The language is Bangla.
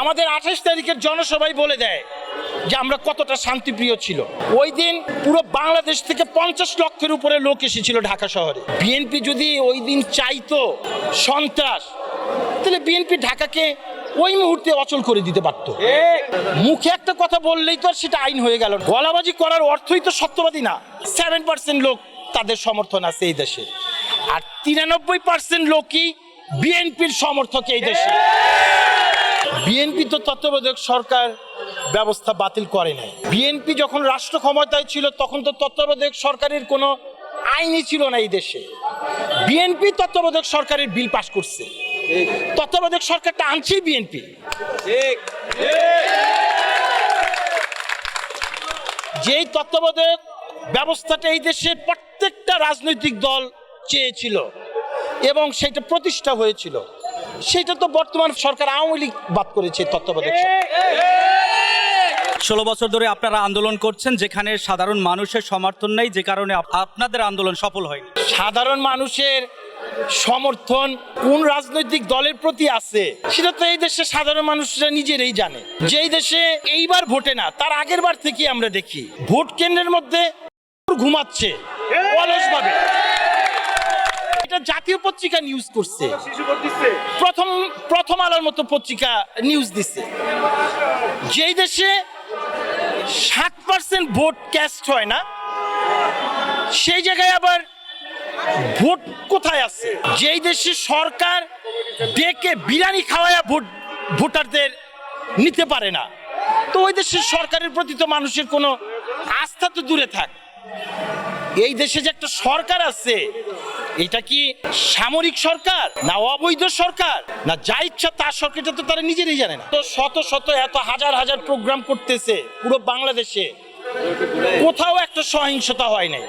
আমাদের আঠাশ তারিখের জনসভায় বলে দেয় যে আমরা কতটা শান্তিপ্রিয় ছিল। ওই দিন পুরো বাংলাদেশ থেকে পঞ্চাশ লক্ষের উপরে লোক এসেছিল ঢাকা শহরে। বিএনপি যদি ওই দিন চাইতো সন্ত্রাস, তাহলে বিএনপি ঢাকাকে ওই মুহূর্তে অচল করে দিতে পারত। মুখে একটা কথা বললেই তো আর সেটা আইন হয়ে গেল গলাবাজি করার অর্থই তো সত্যবাদী না। সেভেন পার্সেন্ট লোক তাদের সমর্থন আছে এই দেশে। আর তিরানব্বই পার্সেন্ট লোকই বিএনপির সমর্থক এই দেশে। বিএনপি তো তত্ত্বাবধায়ক সরকার ব্যবস্থা বাতিল করে নাই। বিএনপি যখন রাষ্ট্র ক্ষমতায় ছিল, তখন তো তত্ত্বাবধায়ক সরকারের কোনো আইনই ছিল না এই দেশে। বিএনপি তত্ত্বাবধায়ক সরকারের বিল পাশ করছে। তত্ত্বাবধায়ক সরকারটা আনছেই বিএনপি যেই তত্ত্বাবধায়ক ব্যবস্থাটা এই দেশের প্রত্যেকটা রাজনৈতিক দল চেয়েছিল এবং সেটা প্রতিষ্ঠা হয়েছিল। সেটা তো বর্তমান সরকার আওয়ামী লীগ বাদ করেছে তত্ত্বাবধায়ক ষোলো বছর ধরে আপনারা আন্দোলন করছেন যেখানে সাধারণ মানুষের সমর্থন নেই যে কারণে আপনাদের আন্দোলন সফল হয় সাধারণ মানুষের সমর্থন কোন রাজনৈতিক দলের প্রতি আছে সেটা তো এই দেশে সাধারণ মানুষরা নিজেরাই জানে। যেই দেশে এইবার ভোটে না তার আগের বার থেকে আমরা দেখি ভোট কেন্দ্রের মধ্যে ঘুমাচ্ছে অলসভাবে। এটা জাতীয় পত্রিকা নিউজ করছে। প্রথম প্রথম আলোর মতো পত্রিকা নিউজ দিচ্ছে। যেই দেশে ষাট পার্সেন্ট ভোট ক্যাস্ট হয় না সেই জায়গায় আবার ভোট কোথায় আছে যেই দেশে সরকার ডেকে বিরিয়ানি খাওয়ায়া ভোট ভোটারদের নিতে পারে না তো ওই দেশের সরকারের প্রতি তো মানুষের কোনো আস্থা তো দূরে থাক। এই দেশে যে একটা সরকার আছে এটা কি সামরিক সরকার না অবৈধ সরকার? না যা ইচ্ছা তার সরকারটা তো তারা নিজেরই জানে না। তো শত শত এত হাজার হাজার প্রোগ্রাম করতেছে পুরো বাংলাদেশে। কোথাও একটা সহিংসতা হয় নাই।